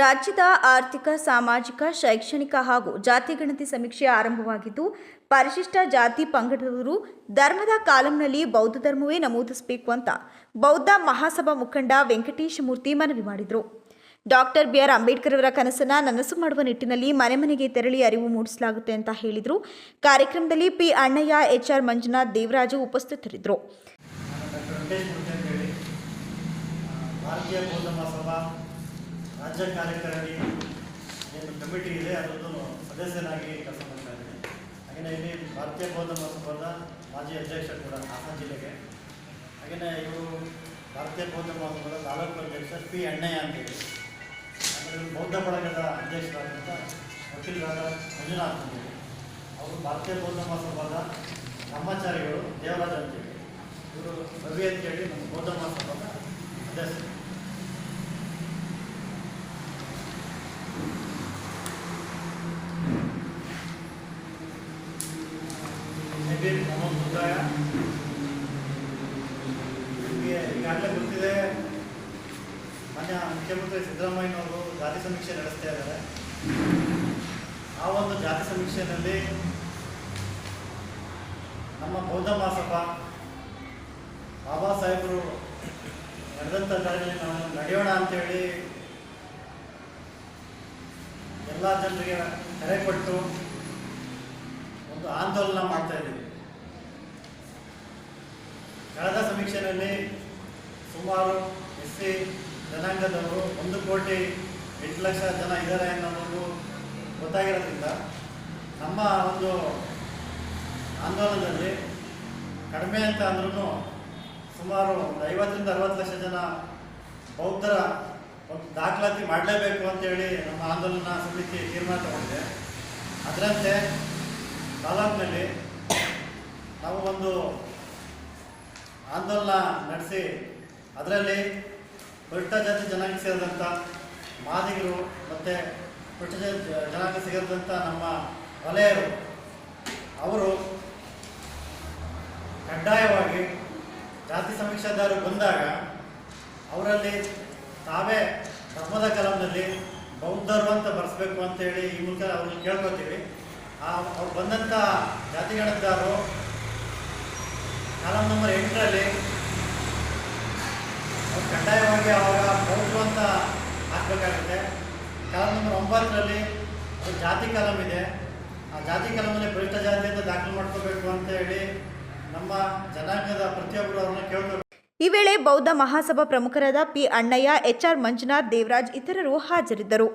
ರಾಜ್ಯದ ಆರ್ಥಿಕ, ಸಾಮಾಜಿಕ, ಶೈಕ್ಷಣಿಕ ಹಾಗೂ ಜಾತಿ ಗಣತಿ ಸಮೀಕ್ಷೆ ಆರಂಭವಾಗಿದ್ದು, ಪರಿಶಿಷ್ಟ ಜಾತಿ ಪಂಗಡದವರು ಧರ್ಮದ ಕಾಲಂನಲ್ಲಿ ಬೌದ್ಧ ಧರ್ಮವೇ ನಮೂದಿಸಬೇಕು ಅಂತ ಬೌದ್ಧ ಮಹಾಸಭಾ ಮುಖಂಡ ವೆಂಕಟೇಶ ಮೂರ್ತಿ ಮನವಿ ಮಾಡಿದರು. ಡಾಕ್ಟರ್ ಬಿ ಆರ್ ಅಂಬೇಡ್ಕರ್ ಅವರ ಕನಸನ್ನ ನನಸು ಮಾಡುವ ನಿಟ್ಟಿನಲ್ಲಿ ಮನೆ ಮನೆಗೆ ತೆರಳಿ ಅರಿವು ಮೂಡಿಸಲಾಗುತ್ತೆ ಅಂತ ಹೇಳಿದರು. ಕಾರ್ಯಕ್ರಮದಲ್ಲಿ P Annaiah H R Manjunath, Devaraju ಉಪಸ್ಥಿತರಿದ್ದರು. ರಾಜ್ಯ ಕಾರ್ಯಕಾರಿಣಿ ಏನು ಕಮಿಟಿ ಇದೆ ಅದರದ್ದು ಸದಸ್ಯನಾಗಿ ಕೆಲಸ ಮಾಡ್ತಾ ಇದ್ದೀನಿ. ಹಾಗೆಯೇ ಇಲ್ಲಿ ಭಾರತೀಯ ಬೌದ್ಧ ಮಹೋತ್ಸವದ ಮಾಜಿ ಅಧ್ಯಕ್ಷ ಕೂಡ ಹಾಸನ ಜಿಲ್ಲೆಗೆ. ಹಾಗೆಯೇ ಇವರು ಭಾರತೀಯ ಬೌದ್ಧ ಮಹೋತ್ಸವದ ತಾಲೂಕು ಅಧ್ಯಕ್ಷ ಪಿ ಅಣ್ಣಯ್ಯ ಅಂತೇಳಿ ಆಮೇಲೆ ಬೌದ್ಧ ಬಳಗದ ಅಧ್ಯಕ್ಷರಾದಂಥ ವಕೀಲರಾದ ಮಂಜುನಾಥ್ ಅಂತೇಳಿ ಅವರು ಭಾರತೀಯ ಬೌದ್ಧ ಮಹೋತ್ಸವದ ಬ್ರಹ್ಮಚಾರಿಗಳು ದೇವರಾಜ್ ಅಂತೇಳಿ ಇವರು ರವಿ ಅಂತೇಳಿ ನಮ್ಮ ಬೌದ್ಧ ಮಹೋತ್ಸವದ ಅಧ್ಯಕ್ಷರು. ಮುದ್ರಾಯ ನಿಮಗೆ ಈಗಾಗಲೇ ಗೊತ್ತಿದೆ, ಮಾನ್ಯ ಮುಖ್ಯಮಂತ್ರಿ ಸಿದ್ದರಾಮಯ್ಯನವರು ಜಾತಿ ಸಮೀಕ್ಷೆ ನಡೆಸ್ತಾ ಇದ್ದಾರೆ. ಆ ಒಂದು ಜಾತಿ ಸಮೀಕ್ಷೆಯಲ್ಲಿ ನಮ್ಮ ಬೌದ್ಧ ಮಹಾಸಭಾ, ಬಾಬಾ ಸಾಹೇಬರು ನಡೆದಂಥ ದಾರಿಯಲ್ಲಿ ನಾವು ನಡೆಯೋಣ ಅಂತೇಳಿ ಎಲ್ಲ ಜನರಿಗೆ ಕರೆ ಕೊಟ್ಟು ಒಂದು ಆಂದೋಲನ ಮಾಡ್ತಾ ಇದ್ದೀವಿ. ಕಳೆದ ಸಮೀಕ್ಷೆಯಲ್ಲಿ ಸುಮಾರು ಎಸ್ ಸಿ ಜನಾಂಗದವರು ಒಂದು ಕೋಟಿ ಎಂಟು ಲಕ್ಷ ಜನ ಇದ್ದಾರೆ ಅನ್ನೋದು ಗೊತ್ತಾಗಿರೋದ್ರಿಂದ ನಮ್ಮ ಒಂದು ಆಂದೋಲನದಲ್ಲಿ ಕಡಿಮೆ ಅಂತ ಅಂದ್ರೂ ಸುಮಾರು ಒಂದು ಐವತ್ತರಿಂದ ಅರವತ್ತು ಲಕ್ಷ ಜನ ಬೌದ್ಧರ ಒಂದು ದಾಖಲಾತಿ ಮಾಡಲೇಬೇಕು ಅಂತೇಳಿ ನಮ್ಮ ಆಂದೋಲನ ಸಮಿತಿ ತೀರ್ಮಾನ ತಗೊಂಡಿದೆ. ಅದರಂತೆ ತಾಲೂಕಿನಲ್ಲಿ ನಾವು ಒಂದು ಆಂದೋಲನ ನಡೆಸಿ ಅದರಲ್ಲಿ ಪರಿಷ್ಠ ಜಾತಿ ಜನಾಂಗ ಸೇರಿದಂಥ ಮಾದಿಗರು ಮತ್ತು ಪುಟ್ಟ ಜಾತಿ ಜನಾಂಗ ಸೇರಿದಂಥ ನಮ್ಮ ವಲಯರು, ಅವರು ಕಡ್ಡಾಯವಾಗಿ ಜಾತಿ ಸಮೀಕ್ಷಾದಾರರು ಬಂದಾಗ ಅವರಲ್ಲಿ ತಾವೇ ಧರ್ಮದ ಕಲಂನಲ್ಲಿ ಬೌದ್ಧರು ಅಂತ ಬರೆಸ್ಬೇಕು ಅಂತೇಳಿ ಈ ಮೂಲಕ ಅವ್ರಿಗೆ ಕೇಳ್ಕೊತೀವಿ. ಆ, ಅವ್ರು ಬಂದಂಥ ಜಾತಿಗಣದ್ದಾರು ಕಾಲಂ ನಂಬರ್ ಎಂಟರಲ್ಲಿ ಕಡ್ಡಾಯವಾಗಿ ಅವಾಗ ಬೌದ್ಧರು ಅಂತ ಹಾಕಬೇಕಾಗುತ್ತೆ. ಕಾಲಂ ನಂಬರ್ ಒಂಬತ್ತರಲ್ಲಿ ಅದು ಜಾತಿ ಕಾಲಂ ಇದೆ. ಆ ಜಾತಿ ಕಾಲಮಲ್ಲಿ ಬಲಿಷ್ಠ ಜಾತಿ ಅಂತ ದಾಖಲು ಮಾಡ್ಕೋಬೇಕು ಅಂತ ಹೇಳಿ ನಮ್ಮ ಜನಾಂಗದ ಪ್ರತಿಯೊಬ್ಬರು ಅವ್ರನ್ನ ಕೇಳ್ಕೋಬೇಕು ಈ ವೇಳೆ ಬೌದ್ಧ ಮಹಾಸಭಾ ಪ್ರಮುಖರಾದ P Annaiah, H R Manjunath, Devaraj ಇತರರು ಹಾಜರಿದ್ದರು.